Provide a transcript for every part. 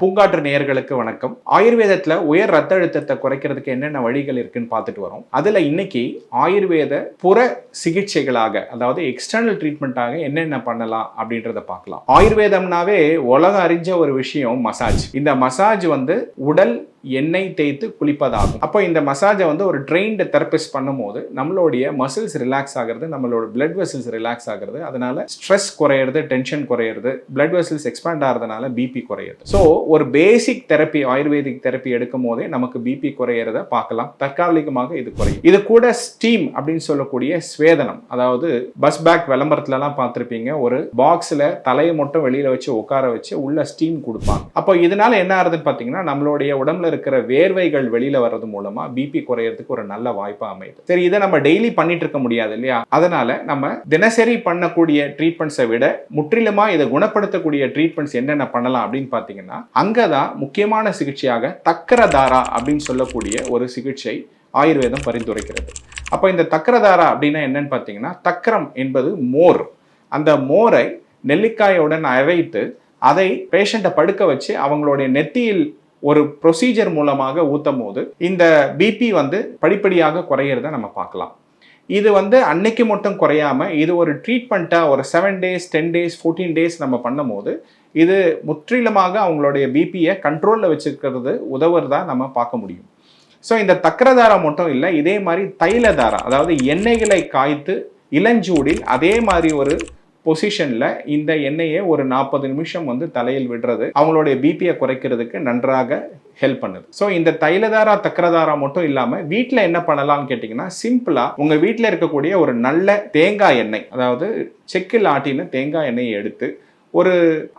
பூங்காற்று நேயர்களுக்கு வணக்கம். ஆயுர்வேதத்துல உயர் ரத்த அழுத்தத்தை குறைக்கிறதுக்கு என்னென்ன வழிகள் இருக்குன்னு பார்த்துட்டு வரோம். அதுல இன்னைக்கு ஆயுர்வேத புற சிகிச்சைகளாக அதாவது எக்ஸ்டர்னல் ட்ரீட்மெண்ட்டாக என்னென்ன பண்ணலாம் அப்படின்றத பார்க்கலாம். ஆயுர்வேதம்னாவே உலகம் அறிஞ்ச ஒரு விஷயம் மசாஜ். இந்த மசாஜ் வந்து உடல் எண்ணெய் தேய்த்து குளிப்பதாகும். அப்போ இந்த மசாஜை வந்து ஒரு ட்ரெயின்டு தெரபிஸ்ட் பண்ணும்போது நம்மளுடைய மசில்ஸ் ரிலாக்ஸ் ஆகிறது நம்மளோட பிளட் வெசல்ஸ் ரிலாக்ஸ் ஆகிறது அதனால ஸ்ட்ரெஸ் குறையிறது டென்ஷன் குறையிறது பிளட் வெசல்ஸ் எக்ஸ்பேண்ட் ஆகிறதுனால பிபி குறையிறது. ஸோ ஒரு பேசிக் தெரப்பி ஆயுர்வேதிக் தெரப்பி எடுக்கும் போதே நமக்கு பிபி குறையிறத பார்க்கலாம். தற்காலிகமாக இது குறையும். இது கூட ஸ்டீம் அப்படின்னு சொல்லக்கூடிய ஸ்வேதனம் அதாவது பஸ் பேக் விளம்பரத்துலலாம் பார்த்துருப்பீங்க. ஒரு பாக்ஸில் தலையை மட்டும் வெளியில் வச்சு உட்கார வச்சு உள்ள ஸ்டீம் கொடுப்பாங்க. அப்போ இதனால என்ன ஆகுதுன்னு பார்த்தீங்கன்னா நம்மளுடைய உடம்புல இருக்கிற வேர்வைகள் வெளியில வர்றது மூலமா பிபி குறையறதுக்கு ஒரு நல்ல வாய்ப்பா அமையுது. சரி இதை நம்ம டெய்லி பண்ணிட்டு இருக்க முடியாது இல்லையா? அதனால நம்ம தினசரி பண்ணக்கூடிய ட்ரீட்மெண்ட்ஸை விட முற்றிலுமா இதை குணப்படுத்தக்கூடிய ட்ரீட்மெண்ட்ஸ் என்னென்ன பண்ணலாம் அப்படின்னு பார்த்தீங்கன்னா அங்கதான் முக்கியமான சிகிச்சையாக தக்கரதாரா அப்படின்னு சொல்லக்கூடிய ஒரு சிகிச்சை ஆயுர்வேதம் பரிந்துரைக்கிறது. அப்போ இந்த தக்கரதாரா அப்படின்னா என்னன்னு பார்த்தீங்கன்னா தக்கரம் என்பது மோர். அந்த மோரை நெல்லிக்காயுடன் அரைத்து அதை பேஷண்ட்டை படுக்க வச்சு அவங்களுடைய நெத்தியில் ஒரு ப்ரொசீஜர் மூலமாக ஊற்றும் போது இந்த பிபி வந்து படிப்படியாக குறையிறத நம்ம பார்க்கலாம். இது வந்து அன்னைக்கு மட்டும் குறையாம இது ஒரு ட்ரீட்மெண்ட்டாக ஒரு seven days ten days fourteen days நம்ம பண்ணும்போது இது முற்றிலுமாக அவங்களுடைய பிபியை கண்ட்ரோலில் வச்சுக்கிறது உதவுறதா நம்ம பார்க்க முடியும். ஸோ இந்த தக்கரதாரம் மட்டும் இல்லை இதே மாதிரி தைலதாரம் அதாவது எண்ணெய்களை காய்த்து இளஞ்சூடில் அதே மாதிரி ஒரு பொசிஷனில் இந்த எண்ணெயை ஒரு நாற்பது நிமிஷம் வந்து தலையில் விடுறது அவங்களுடைய பிபியை குறைக்கிறதுக்கு நன்றாக ஹெல்ப் பண்ணுது. ஸோ இந்த தைலதாரா தக்கரதாரா மட்டும் இல்லாமல் வீட்டில் என்ன பண்ணலாம்னு கேட்டிங்கன்னா சிம்பிளாக உங்கள் வீட்டில் இருக்கக்கூடிய ஒரு நல்ல தேங்காய் எண்ணெய் அதாவது செக்கில் ஆட்டின தேங்காய் எண்ணெயை எடுத்து ஒரு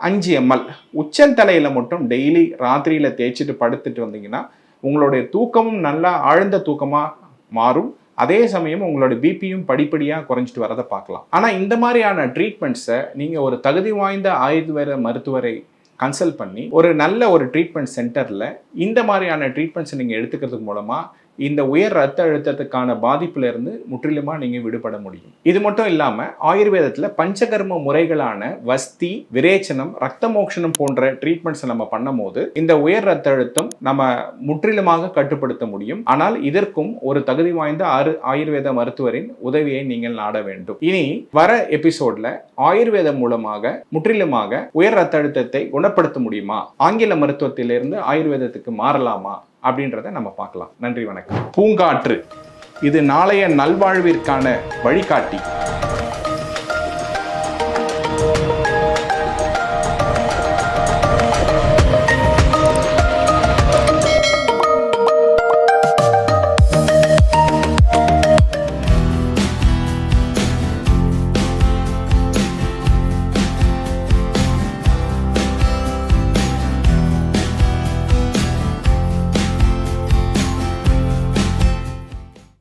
அஞ்சு எம்எல் உச்சந்தலையில் மட்டும் டெய்லி ராத்திரியில் தேய்ச்சிட்டு படுத்துட்டு வந்தீங்கன்னா உங்களுடைய தூக்கமும் நல்லா ஆழ்ந்த தூக்கமாக மாறும். அதே சமயம் உங்களோட பிபியும் படிப்படியாக குறைஞ்சிட்டு வரதை பார்க்கலாம். ஆனால் இந்த மாதிரியான ட்ரீட்மெண்ட்ஸை நீங்கள் ஒரு தகுதி வாய்ந்த ஆயுர்வேத மருத்துவரை கன்சல்ட் பண்ணி ஒரு நல்ல ஒரு ட்ரீட்மெண்ட் சென்டரில் இந்த மாதிரியான ட்ரீட்மெண்ட்ஸை நீங்கள் எடுத்துக்கிறதுக்கு மூலமாக இந்த உயர் ரத்த அழுத்தத்துக்கான பாதிப்பிலிருந்து முற்றிலுமாக நீங்கள் விடுபட முடியும். இது மட்டும் இல்லாமல் ஆயுர்வேதத்தில் பஞ்சகர்ம முறைகளான வஸ்தி விரேச்சனம் ரத்த மோக்ஷனம் போன்ற ட்ரீட்மெண்ட்ஸை நம்ம பண்ணும்போது இந்த உயர் ரத்த அழுத்தம் நம்ம முற்றிலுமாக கட்டுப்படுத்த முடியும். ஆனால் இதற்கும் ஒரு தகுதி வாய்ந்த ஆறு ஆயுர்வேத மருத்துவரின் உதவியை நீங்கள் நாட வேண்டும். இனி வர எபிசோட்ல ஆயுர்வேதம் மூலமாக முற்றிலுமாக உயர் ரத்த அழுத்தத்தை குணப்படுத்த முடியுமா? ஆங்கில மருத்துவத்திலிருந்து ஆயுர்வேதத்துக்கு மாறலாமா? அப்படின்றத நம்ம பார்க்கலாம். நன்றி வணக்கம். பூங்காற்று. இது நாளைய நல்வாழ்விற்கான வழிகாட்டி.